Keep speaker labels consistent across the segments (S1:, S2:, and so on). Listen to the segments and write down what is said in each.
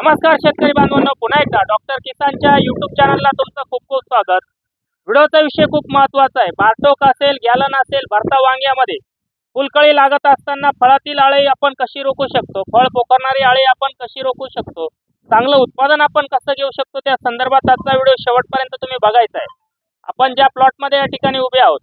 S1: नमस्कार शेतकरी बांधवांना. पुन्हा एकदा डॉक्टर किसानच्या युट्यूब चॅनलला तुमचं खूप खूप स्वागत. व्हिडिओचा विषय खूप महत्त्वाचा आहे. बारटोक असेल गॅलन असेल भरता वांग्यामध्ये फुलकळी लागत असताना फळातील आळी आपण कशी रोखू शकतो? फळ पोखरणारी आळी आपण कशी रोखू शकतो? चांगलं उत्पादन आपण कसं घेऊ शकतो? त्या संदर्भात आजचा व्हिडिओ शेवटपर्यंत तुम्ही बघायचा आहे. आपण ज्या प्लॉटमध्ये या ठिकाणी उभे आहोत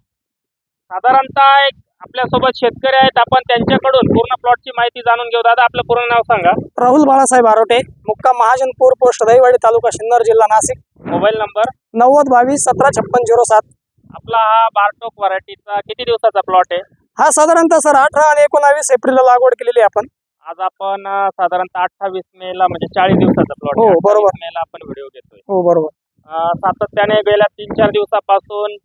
S1: साधारणतः एक आपल्यासोबत शेतकरी आहेत. आपण त्यांच्याकडून पूर्ण प्लॉटची माहिती जाणून घेऊ. दादा आपलं पूर्ण नाव सांगा.
S2: राहुल बाळासाहेब आरोटे मुक्काम महाजनपूर पोस्ट दहिवाडी तालुका सिन्नर जिल्हा नाशिक.
S1: Mobile number?
S2: नव्वद बावीस सतरा छप्पन झिरो सात.
S1: आपला हा बारटोक व्हरायटीचा किती दिवसाचा प्लॉट आहे?
S2: हा साधारणतः सर अठरा आणि एकोणावीस एप्रिलला लागवड केलेली आपण.
S1: आज आपण साधारणतः अठ्ठावीस मे ला म्हणजे चाळीस दिवसाचा प्लॉट
S2: हो, बरोबर.
S1: मे ला आपण व्हिडिओ घेतोय.
S2: हो बरोबर.
S1: सातत्याने गेल्या तीन चार दिवसापासून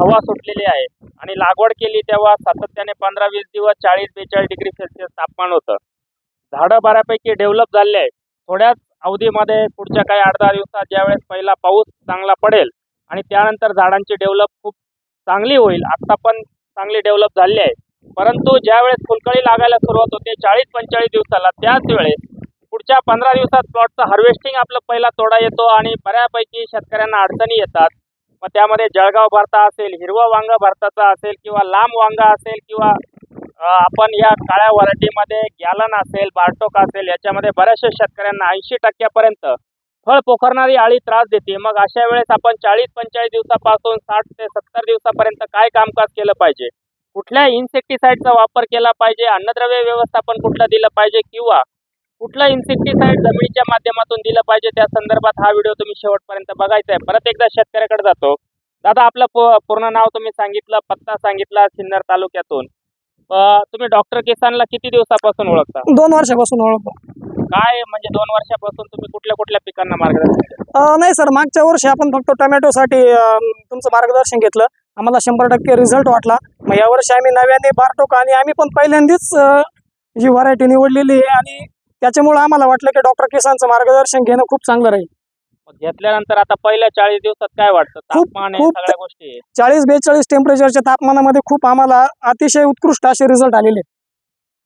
S1: हवा सुटलेली आहे. आणि लागवड केली तेव्हा सातत्याने पंधरा वीस दिवस चाळीस बेचाळीस डिग्री सेल्सिअस तापमान होतं. झाडं बऱ्यापैकी डेव्हलप झाले आहे थोड्याच अवधीमध्ये पुढच्या काही आठ दहा दिवसात ज्यावेळेस पहिला पाऊस चांगला पडेल आणि त्यानंतर झाडांची डेव्हलप खूप चांगली होईल आत्ता पण चांगली डेव्हलप झाली आहे. परंतु ज्यावेळेस फुलकळी लागायला सुरुवात होते चाळीस पंचेचाळीस दिवसाला त्याच वेळेस पुढच्या पंधरा दिवसात प्लॉटचं हार्वेस्टिंग आपलं पहिला तोडा येतो आणि बऱ्यापैकी शेतकऱ्यांना अडचणी येतात. मग त्यामध्ये जळगाव भरता असेल हिरवा वांग भरताचा असेल किंवा लांब वांगा असेल किंवा आपण या काळ्या व्हरायटीमध्ये गॅलन असेल बारटोक असेल याच्यामध्ये बऱ्याचशा शेतकऱ्यांना ऐंशी टक्क्यापर्यंत फळ पोखरणारी आळी त्रास देते. मग अशा वेळेस आपण चाळीस पंचेचाळीस दिवसापासून साठ ते सत्तर दिवसापर्यंत काय कामकाज केलं पाहिजे? कुठल्या इन्सेक्टिसाईडचा वापर केला पाहिजे? अन्नद्रव्य व्यवस्थापन कुठलं दिलं पाहिजे? किंवा कुठलं इन्सेक्टिसाईड जमिनीच्या माध्यमातून दिलं पाहिजे त्या संदर्भात हा व्हिडिओ तुम्ही शेवटपर्यंत बघायचा आहे. परत एकदा शेतकऱ्याकडे जातो. दादा आपलं पूर्ण नाव तुम्ही सांगितलं पत्ता सांगितला सिन्नर तालुक्यातून. तुम्ही डॉक्टर किसानला किती दिवसापासून ओळखता?
S2: दोन वर्षापासून ओळखतो.
S1: काय म्हणजे दोन वर्षापासून तुम्ही कुठल्या कुठल्या पिकांना मार्गदर्शन
S2: नाही सर मागच्या वर्षी आपण फक्त टोमॅटोसाठी तुमचं मार्गदर्शन घेतलं. आम्हाला शंभर टक्के रिझल्ट वाटला. मग यावर्षी आम्ही नव्याने बारटोक आणि आम्ही पण पहिल्यांदाच ही व्हरायटी निवडलेली आहे आणि त्याच्यामुळे आम्हाला वाटलं की डॉक्टर किसानचं मार्गदर्शन घेणं खूप चांगलं राहील
S1: घेतल्यानंतर आता पहिल्या चाळीस दिवसात काय वाटतं
S2: खूप-
S1: तापमान
S2: खूप-
S1: सगळ्या गोष्टी.
S2: चाळीस बेचाळीस टेम्परेचरच्या तापमानामध्ये खूप आम्हाला अतिशय उत्कृष्ट असे रिझल्ट आलेले आहेत.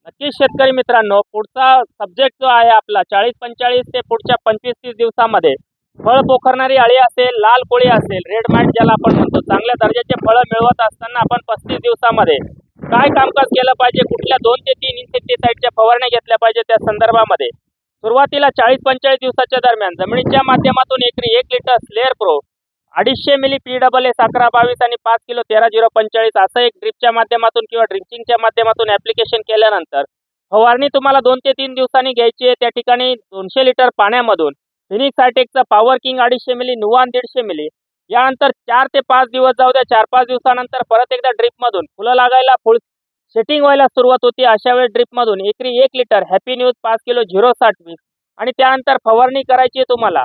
S1: नक्कीच शेतकरी मित्रांनो पुढचा सब्जेक्ट जो आहे आपला चाळीस पंचेचाळीस ते पुढच्या पंचवीस तीस दिवसामध्ये फळ पोखरणारी अळी असेल लाल कोळी असेल रेड मॅट ज्याला आपण म्हणतो चांगल्या दर्जाचे फळं मिळवत असताना आपण पस्तीस दिवसामध्ये काय कामकाज केलं पाहिजे? कुठल्या दोन ते तीन इन्सेक्टिसाईडच्या फवारण्या घेतल्या पाहिजे त्या संदर्भामध्ये? सुरुवातीला चाळीस पंचेचाळीस दिवसाच्या दरम्यान जमिनीच्या माध्यमातून एकरी एक लिटर स्लेअर प्रो अडीचशे मिली पी डबल एस अकरा बावीस आणि पाच किलो तेरा झिरो पंचेचाळीस असं एक ड्रिपच्या माध्यमातून किंवा ड्रिंचिंगच्या माध्यमातून ऍप्लिकेशन केल्यानंतर फवारणी तुम्हाला दोन ते तीन दिवसांनी घ्यायची आहे. त्या ठिकाणी दोनशे लिटर पाण्यामधून फिनिक्स हायटेकचा पॉवर किंग अडीचशे मिली नुवान दीडशे मिली यानंतर चार ते पाच दिवस जाऊ द्या चार पाच दिवसानंतर परत एकदा ड्रिपमधून फुलं लागायला फुल सेटिंग व्हायला सुरुवात होती अशा वेळी ड्रिपमधून एकरी एक लिटर हॅपी न्यूज पाच किलो झिरो साठ वीस आणि त्यानंतर फवारणी करायची आहे तुम्हाला.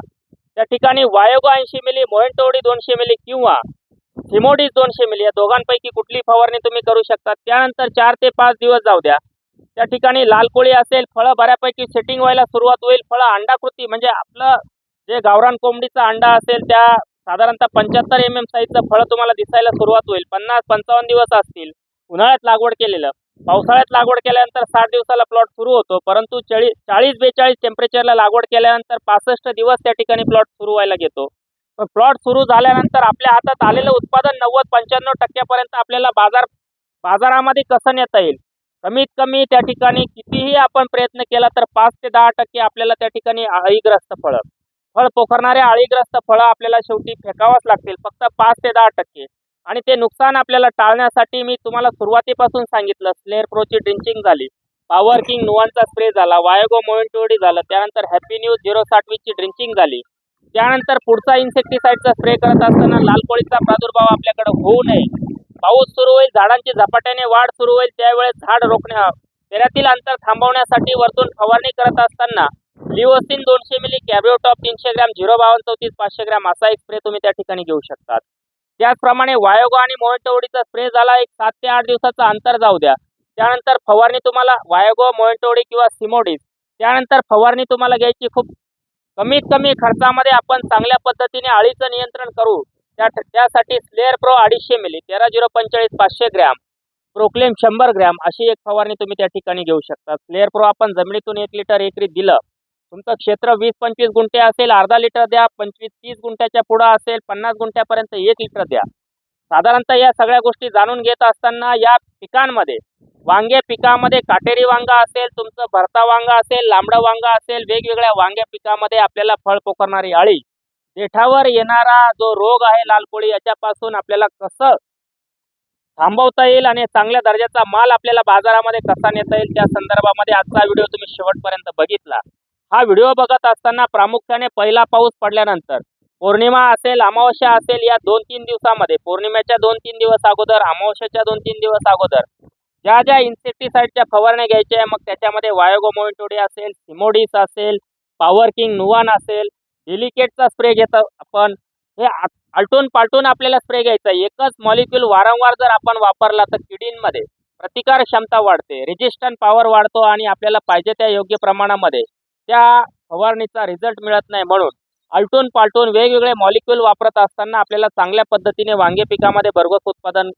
S1: त्या ठिकाणी वायोगो ऐंशी मिली मोहेंटोडी दोनशे मिली किंवा हिमोडीज दोनशे मिली या दोघांपैकी कुठली फवारणी तुम्ही करू शकता त्यानंतर चार ते पाच दिवस जाऊ द्या. त्या ठिकाणी लाल कोळी असेल फळं बऱ्यापैकी सेटिंग व्हायला सुरुवात होईल. फळं अंडाकृती म्हणजे आपलं जे गावरान कोंबडीचा अंडा असेल त्या साधारणतः पंच्याहत्तर एम एम साईजचं फळ तुम्हाला दिसायला सुरुवात होईल. पन्नास पंचावन्न दिवस असतील. उन्हाळ्यात लागवड केलेलं. पावसाळ्यात लागवड केल्यानंतर साठ दिवसाला प्लॉट सुरू होतो. परंतु चाळीस चाळीस बेचाळीस टेम्परेचरला लागवड केल्यानंतर पासष्ट दिवस त्या ठिकाणी प्लॉट सुरू व्हायला घेतो. पण प्लॉट सुरू झाल्यानंतर आपल्या हातात आलेलं उत्पादन नव्वद पंच्याण्णव टक्क्यापर्यंत आपल्याला बाजार बाजारामध्ये कसं नेता येईल? कमीत कमी त्या ठिकाणी कितीही आपण प्रयत्न केला तर पाच ते दहा टक्के आपल्याला त्या ठिकाणी अळीग्रस्त फळं. फळ पोखरणारे अळीग्रस्त फळं आपल्याला शेवटी फेकावंच लागतील फक्त पाच ते दहा टक्के. आणि ते नुकसान आपल्याला टाळण्यासाठी मी तुम्हाला सुरुवातीपासून सांगितलं स्लेअर प्रोची ड्रिंचिंग झाली. पॉवर किंग नुवांचा स्प्रे झाला वायोगो मोएंटोडी झालं त्यानंतर हॅपी न्यूज झिरो साठवीची ड्रिंचिंग झाली. त्यानंतर पुढचा इन्सेक्टिसाईडचा स्प्रे करत असताना लाल कोळीचा प्रादुर्भाव आपल्याकडे होऊ नये. पाऊस सुरू होईल झाडांची झपाट्याने वाढ सुरू होईल त्यावेळेस झाड रोखण्या फेऱ्यातील अंतर थांबवण्यासाठी वरतून फवारणी करत असताना लिओसिन दोनशे मिली कॅबिओटॉप तीनशे ग्रॅम झिरो बावन्न चौतीस पाचशे ग्रॅम असा एक स्प्रे तुम्ही त्या ठिकाणी घेऊ शकतात. त्याचप्रमाणे वायोगो आणि मोएंटोडीचा स्प्रे झाला एक सात ते आठ दिवसाचा अंतर जाऊ द्या. त्यानंतर फवारणी तुम्हाला वायोगो मोएंटोडी किंवा सिमोडीज त्यानंतर फवारणी तुम्हाला घ्यायची खूप कमीत कमी खर्चामध्ये आपण चांगल्या पद्धतीने अळीचं नियंत्रण करू. त्या त्यासाठी स्लेअर प्रो अडीचशे मिली तेरा झिरो पंचेचाळीस पाचशे ग्रॅम प्रोक्लेम शंभर ग्रॅम अशी एक फवारणी तुम्ही त्या ठिकाणी घेऊ शकता. स्लेअर प्रो आपण जमिनीतून एक लिटर एकरी दिलं. तुमचं क्षेत्र वीस पंचवीस गुंठे असेल अर्धा लिटर द्या पंचवीस तीस गुंठ्याच्या पुढं असेल पन्नास गुंठ्यापर्यंत एक लिटर द्या. साधारणतः या सगळ्या गोष्टी जाणून घेत असताना या पिकांमध्ये वांगे पिकामध्ये काटेरी वांगा असेल तुमचं भरता वांगा असेल लांबडा वांगा असेल वेगवेगळ्या वांग्या पिकामध्ये आपल्याला फळ पोखरणारी अळी. देठावर येणारा जो रोग आहे लालपोळी याच्यापासून आपल्याला कसं थांबवता येईल आणि चांगल्या दर्जाचा माल आपल्याला बाजारामध्ये कसा नेता येईल त्या संदर्भामध्ये आजचा व्हिडिओ तुम्ही शेवटपर्यंत बघितला. हा व्हिडिओ बघत असताना प्रामुख्याने पहिला पाऊस पडल्यानंतर पौर्णिमा असेल अमावस्या असेल या दोन तीन दिवसामध्ये पौर्णिमेच्या दोन तीन दिवस अगोदर अमावस्याच्या दोन तीन दिवस अगोदर ज्या ज्या इन्सेक्टिसाईडच्या फवारण्या घ्यायच्या आहे मग त्याच्यामध्ये वायोगोमोविटोडी असेल सिमोडिस असेल पॉवर किंग नुवान असेल डिलिकेटचा स्प्रे घेतो आपण हे आलटून पालटून आपल्याला स्प्रे घ्यायचा आहे. एकच मॉलिक्यूल वारंवार जर आपण वापरला तर किडींमध्ये प्रतिकार क्षमता वाढते. रेजिस्टंट पॉवर वाढतो आणि आपल्याला पाहिजे त्या योग्य प्रमाणामध्ये त्या फवारणीचा रिझल्ट मिळत नाही. म्हणून आलटून पालटून वेगवेगळे मॉलिक्यूल वापरत असताना आपल्याला चांगल्या पद्धतीने वांगे पिकामध्ये भरघोस उत्पादन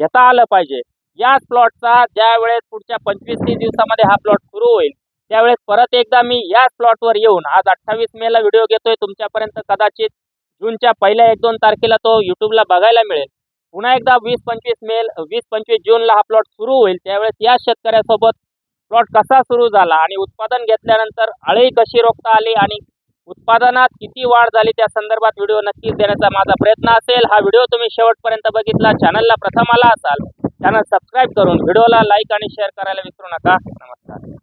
S1: घेता आलं पाहिजे. या प्लॉटचा ज्या वेळेस पुढच्या पंचवीस तीस दिवसामध्ये हा प्लॉट सुरू होईल त्यावेळेस परत एकदा मी याच प्लॉटवर येऊन आज अठ्ठावीस मेला व्हिडिओ घेतोय. तुमच्यापर्यंत कदाचित जूनच्या पहिल्या एक दोन तारखेला तो युट्यूबला बघायला मिळेल. पुन्हा एकदा वीस पंचवीस मेल वीस पंचवीस जूनला हा प्लॉट सुरू होईल. त्यावेळेस या शेतकऱ्यासोबत प्लॉट कसा सुरू झाला आणि उत्पादन घेतल्यानंतर अळी कशी रोखता आली आणि उत्पादनात किती वाढ झाली त्या संदर्भात व्हिडिओ नक्कीच देण्याचा माझा प्रयत्न असेल. हा व्हिडिओ तुम्ही शेवटपर्यंत बघितला. चॅनलला प्रथम आला असाल चॅनल सबस्क्राईब करून व्हिडिओला लाईक आणि शेअर करायला विसरू नका. नमस्कार.